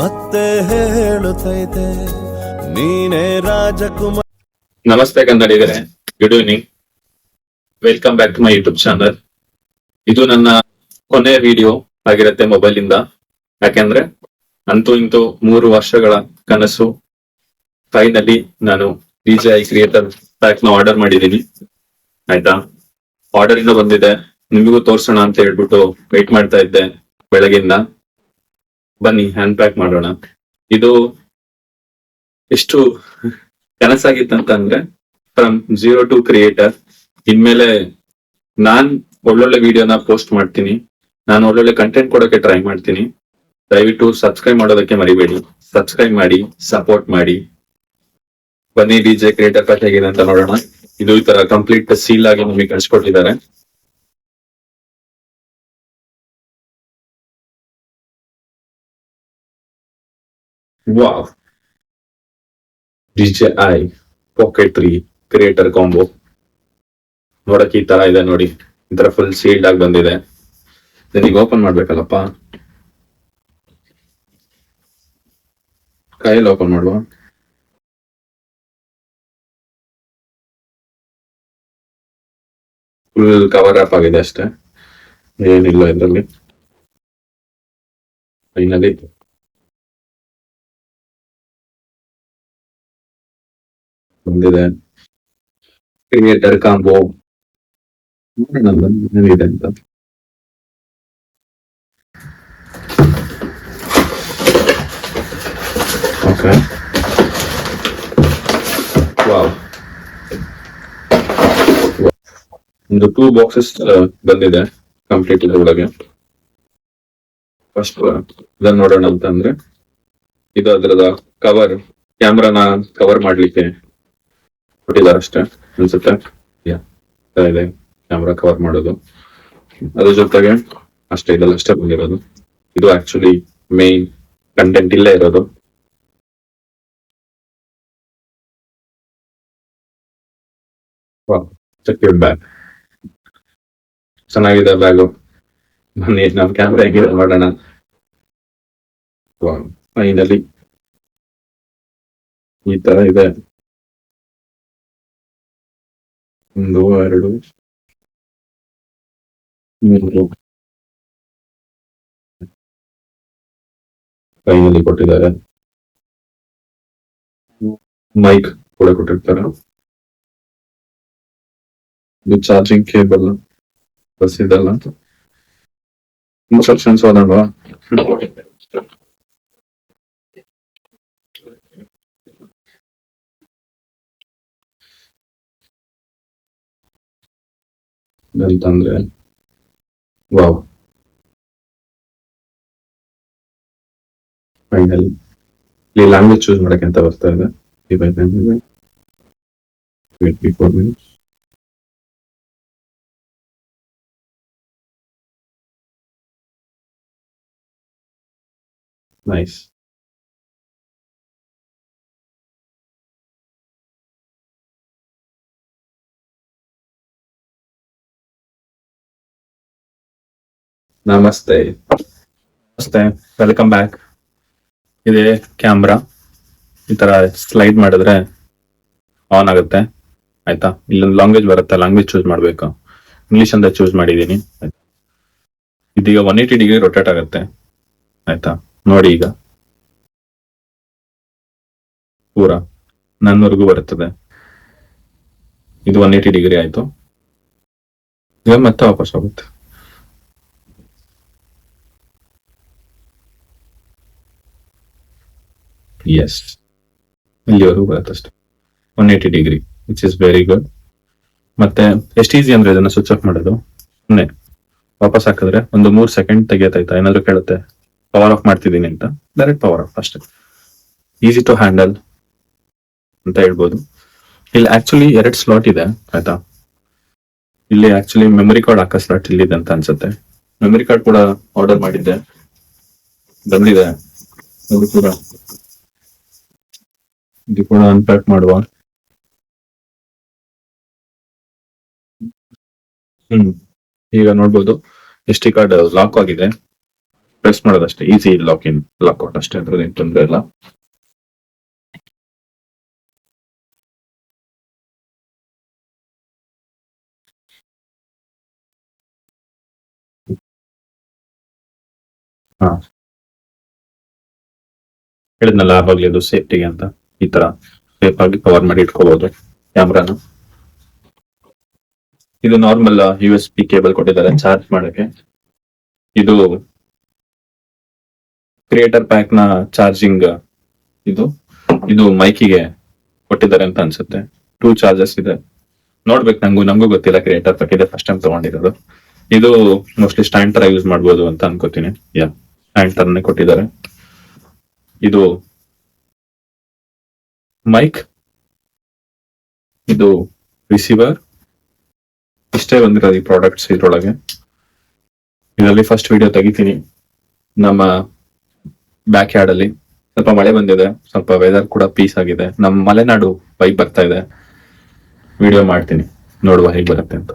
ಮತ್ತೆ ಹೇಳುತ್ತೈತೆ. ನೀನೇ ರಾಜಕುಮಾರ್. ನಮಸ್ತೆ ಕನ್ನಡಿಗರೇ good evening welcome back to my YouTube channel ಇದು ನನ್ನ ಕೊನೆ ವಿಡಿಯೋ ಆಗಿರುತ್ತೆ ಮೊಬೈಲ್ ಇಂದ ಯಾಕೆಂದ್ರೆ ಅಂತೂ ಇಂತೂ ಮೂರು ವರ್ಷಗಳ ಕನಸು. ಫೈನಲಿ ನಾನು ಡಿಜೆ ಐ ಕ್ರಿಯೇಟರ್ ಪ್ಯಾಕ್ನ ಆರ್ಡರ್ ಮಾಡಿದೀನಿ ಆಯ್ತಾ? ಆರ್ಡರ್ ಇಂದ ಬಂದಿದೆ. ನಿಮಗೂ ತೋರ್ಸೋಣ ಅಂತ ಹೇಳ್ಬಿಟ್ಟು ವೆಯ್ಟ್ ಮಾಡ್ತಾ ಇದ್ದೆ ಬೆಳಗಿಂದ. ಬನ್ನಿ ಹ್ಯಾಂಡ್ ಪ್ಯಾಕ್ ಮಾಡೋಣ. ಇದು ಎಷ್ಟು ಕನಸಾಗಿತ್ತಂತಂದ್ರೆ ಫ್ರಮ್ ಜೀರೋ ಟು ಕ್ರಿಯೇಟರ್ ಇನ್ಮೇಲೆ ನಾನ್ ಒಳ್ಳೊಳ್ಳೆ ವಿಡಿಯೋನ ಪೋಸ್ಟ್ ಮಾಡ್ತೀನಿ. ನಾನು ಒಳ್ಳೊಳ್ಳೆ ಕಂಟೆಂಟ್ ಕೊಡೋಕೆ ಟ್ರೈ ಮಾಡ್ತೀನಿ. ದಯವಿಟ್ಟು ಸಬ್ಸ್ಕ್ರೈಬ್ ಮಾಡೋದಕ್ಕೆ ಮರಿಬೇಡಿ. ಸಬ್ಸ್ಕ್ರೈಬ್ ಮಾಡಿ ಸಪೋರ್ಟ್ ಮಾಡಿ. ಬನ್ನಿ ಡಿ ಜೆ ಕ್ರಿಯೇಟರ್ ಪ್ಯಾಕ್ ಹೇಗಿದೆ ಅಂತ ನೋಡೋಣ. ಇದು ಈ ತರ ಕಂಪ್ಲೀಟ್ ಸೀಲ್ ಆಗಿ ನಮಗೆ ಕಳ್ಸಿಕೊಟ್ಟಿದ್ದಾರೆ. Wow. DJI pocket three creator combo ನೋಡಕ್ ಈ ತರ ಇದೆ ನೋಡಿ. ಈ ತರ ಫುಲ್ ಸೀಲ್ಡ್ ಆಗಿ ಬಂದಿದೆ. ಈಗ ಓಪನ್ ಮಾಡ್ಬೇಕಲ್ಲಪ್ಪ. ಕೈಯಲ್ಲಿ ಓಪನ್ ಮಾಡುವ. ಫುಲ್ ಕವರ್ ಅಪ್ ಆಗಿದೆ ಅಷ್ಟೇ. ಏನಿಲ್ಲ ಇದರಲ್ಲಿ. ಫೈನಲಿ ಬಂದಿದೆ ಕ್ರಿಯೇಟರ್ ಕಾಂಬೋ ಏನಿದೆ ಅಂತ ಓಕೆ ವಾವ್ ಒಂದು ಟೂ ಬಾಕ್ಸಸ್ ಬಂದಿದೆ ಕಂಪ್ಲೀಟ್ ಒಳಗೆ ಫಸ್ಟ್ ಇದನ್ನ ನೋಡೋಣ ಅಂತ ಅಂದ್ರೆ ಇದು ಅದರದ ಕವರ್ ಕ್ಯಾಮ್ರಾನ ಕವರ್ ಮಾಡ್ಲಿಕ್ಕೆ ಕೊಟ್ಟಿದ್ದಾರೆ ಅಷ್ಟೇ ಅನ್ಸುತ್ತೆ? ಇದೆ. ಕ್ಯಾಮ್ರಾ ಕವರ್ ಮಾಡೋದು. ಅದ್ರ ಜೊತೆಗೆ ಅಷ್ಟೇ ಇದೆಲ್ಲ ಅಷ್ಟೇ ಬಂದಿರೋದು ಇದು ಆಕ್ಚುಲಿ ಮೇನ್ ಕಂಟೆಂಟ್ ಇಲ್ಲೇ ಇರೋದು. ಬ್ಯಾಗ್ ಚೆನ್ನಾಗಿದೆ ಬ್ಯಾಗು ಬನ್ನಿ ನಮ್ ಕ್ಯಾಮ್ರಾ ಹೇಗಿದೆ ಮಾಡೋಣ? ಫೈನಲಿ ಈ ತರ ಇದೆ. ಒಂದು ಎರಡು ಮೂರು ಕೈನಲ್ಲಿ ಕೊಟ್ಟಿದ್ದಾರೆ. ಮೈಕ್ ಕೂಡ ಕೊಟ್ಟಿರ್ತಾರೆ. ಇದು ಚಾರ್ಜಿಂಗ್ ಕೇಬಲ್ ಬಸ್ ಇದೆಲ್ಲ. ಇನ್ಸ್ಟ್ರಕ್ಷನ್ಸ್ ಓದಲ್ವಾ ಅಂತಂದ್ರೆ ವಾವ್ ಫೈನಲ್ ಇಲ್ಲಿ ಲ್ಯಾಂಗ್ವೇಜ್ ಚೂಸ್ ಮಾಡಕ್ಕೆ ಅಂತ ಬರ್ತಾ ಇದೆ ಟ್ವೆಂಟಿ ಫೋರ್ ಮಿನಿಟ್ಸ್ ನೈಸ್ ನಮಸ್ತೆ ನಮಸ್ತೆ ವೆಲ್ಕಮ್ ಬ್ಯಾಕ್ ಇದೇ ಕ್ಯಾಮ್ರಾ ಈ ತರ ಸ್ಲೈಡ್ ಮಾಡಿದ್ರೆ ಆನ್ ಆಗುತ್ತೆ. ಆಯ್ತಾ? ಇಲ್ಲೊಂದು ಲ್ಯಾಂಗ್ವೇಜ್ ಬರುತ್ತೆ. ಲ್ಯಾಂಗ್ವೇಜ್ ಚೂಸ್ ಮಾಡ್ಬೇಕು. ಇಂಗ್ಲಿಷ್ ಅಂತ ಚೂಸ್ ಮಾಡಿದೀನಿ. ಇದೀಗ ಒನ್ ಏಟಿ ಡಿಗ್ರಿ ರೊಟೇಟ್ ಆಗುತ್ತೆ. ಆಯ್ತಾ? ನೋಡಿ ಈಗ. ಪೂರ. ನನ್ನವರೆಗೂ ಬರುತ್ತದೆ. ಇದು ಒನ್ ಏಯ್ಟಿ ಡಿಗ್ರಿ ಆಯ್ತು. ಮತ್ತೆ ವಾಪಸ್ ಹೋಗುತ್ತೆ. ಎಸ್ ಇಲ್ಲಿವರೆಗೂ ಬರುತ್ತೆ one eighty degree which is very good ಮತ್ತೆ ಎಷ್ಟು ಈಸಿ ಅಂದ್ರೆ ಇದನ್ನ ಸ್ವಿಚ್ ಆಫ್ ಮಾಡೋದು? ಸುಮ್ಮನೆ ವಾಪಸ್ ಹಾಕಿದ್ರೆ ಒಂದು ಮೂರ್ ಸೆಕೆಂಡ್ ತೆಗಿಯತ್ತಾಯ್ತಾ ಏನಾದ್ರು ಕೇಳುತ್ತೆ? ಪವರ್ ಆಫ್ ಮಾಡ್ತಿದ್ದೀನಿ ಅಂತ. ಡೈರೆಕ್ಟ್ ಪವರ್ ಆಫ್ ಅಷ್ಟೇ. ಈಸಿ ಟು ಹ್ಯಾಂಡಲ್ ಅಂತ ಹೇಳ್ಬೋದು. ಇಲ್ಲಿ ಆಕ್ಚುಲಿ ಎರಡ್ ಸ್ಲಾಟ್ ಇದೆ, ಆಯ್ತಾ? ಇಲ್ಲಿ ಆಕ್ಚುಲಿ ಮೆಮರಿ ಕಾರ್ಡ್ ಹಾಕೋ ಸ್ಲಾಟ್ ಇಲ್ಲಿದೆ ಅಂತ ಅನ್ಸುತ್ತೆ. ಮೆಮರಿ ಕಾರ್ಡ್ ಕೂಡ ಆರ್ಡರ್ ಮಾಡಿದ್ದೆ. ಬಂದಿದೆ. ಅದು ಕೂಡ ಇದು ಕೂಡ ಅನ್ಪ್ಯಾಕ್ ಮಾಡುವ. ಹ್ಮ್, ಈಗ ನೋಡ್ಬೋದು. ಎಸ್ ಟಿ ಕಾರ್ಡ್ ಲಾಕ್ ಆಗಿದೆ. ಪ್ರೆಸ್ ಮಾಡೋದಷ್ಟೇ ಈಸಿ ಲಾಕ್ ಇನ್ ಲಾಕ್ಔಟ್ ಅಷ್ಟೇ ಅಂದ್ರೆ ಏನ್ ತೊಂದ್ರೆ ಇಲ್ಲ. ಹೇಳಿದ್ನಲ್ಲ ಆವಾಗ್ಲೇ ಅದು ಸೇಫ್ಟಿಗೆ ಅಂತ. ಈ ತರ ಸೇಫ್ ಆಗಿ ಕವರ್ ಮಾಡಿ ಇಟ್ಕೋಬಹುದು ಕ್ಯಾಮ್ರಾನ. ಇದು normal U S B cable ಕೊಟ್ಟಿದ್ದಾರೆ ಚಾರ್ಜ್ ಮಾಡಕ್ಕೆ. ಇದು ಕ್ರಿಯೇಟರ್ ಪ್ಯಾಕ್ನ ಚಾರ್ಜಿಂಗ್ ಇದು. ಇದು ಮೈಕಿಗೆ ಕೊಟ್ಟಿದ್ದಾರೆ ಅಂತ ಅನ್ಸುತ್ತೆ. ಟೂ ಚಾರ್ಜಸ್ ಇದೆ. ನೋಡ್ಬೇಕು ನಂಗೂ ನಂಗೂ ಗೊತ್ತಿಲ್ಲ ಕ್ರಿಯೇಟರ್ ಪ್ಯಾಕ್ ಇದೆ ಫಸ್ಟ್ ಟೈಮ್ ತಗೊಂಡಿರೋದು. ಇದು ಮೋಸ್ಟ್ಲಿ ಸ್ಟ್ಯಾಂಡ್ ತರ ಯೂಸ್ ಮಾಡ್ಬೋದು ಅಂತ ಅನ್ಕೋತೀನಿ. ಯಾ ಸ್ಟ್ಯಾಂಡ್ ತರನೇ ಕೊಟ್ಟಿದ್ದಾರೆ. ಇದು ಮೈಕ್ ಇದು ರಿಸೀವರ್ ಇಷ್ಟೇ ಬಂದಿರೋದು ಈ ಪ್ರಾಡಕ್ಟ್ಸ್ ಇದ್ರೊಳಗೆ. ಇದರಲ್ಲಿ ಫಸ್ಟ್ ವಿಡಿಯೋ ತೆಗಿತೀನಿ. ನಮ್ಮ ಬ್ಯಾಕ್ ಯಾರ್ಡ್ ಅಲ್ಲಿ ಸ್ವಲ್ಪ ಮಳೆ ಬಂದಿದೆ. ಸ್ವಲ್ಪ ವೆದರ್ ಕೂಡ ಪೀಸ್ ಆಗಿದೆ. ನಮ್ಮ ಮಲೆನಾಡು ಬೈಕ್ ಬರ್ತಾ ಇದೆ. ವಿಡಿಯೋ ಮಾಡ್ತೀನಿ. ನೋಡುವ ಹೇಗೆ ಬರುತ್ತೆ ಅಂತ.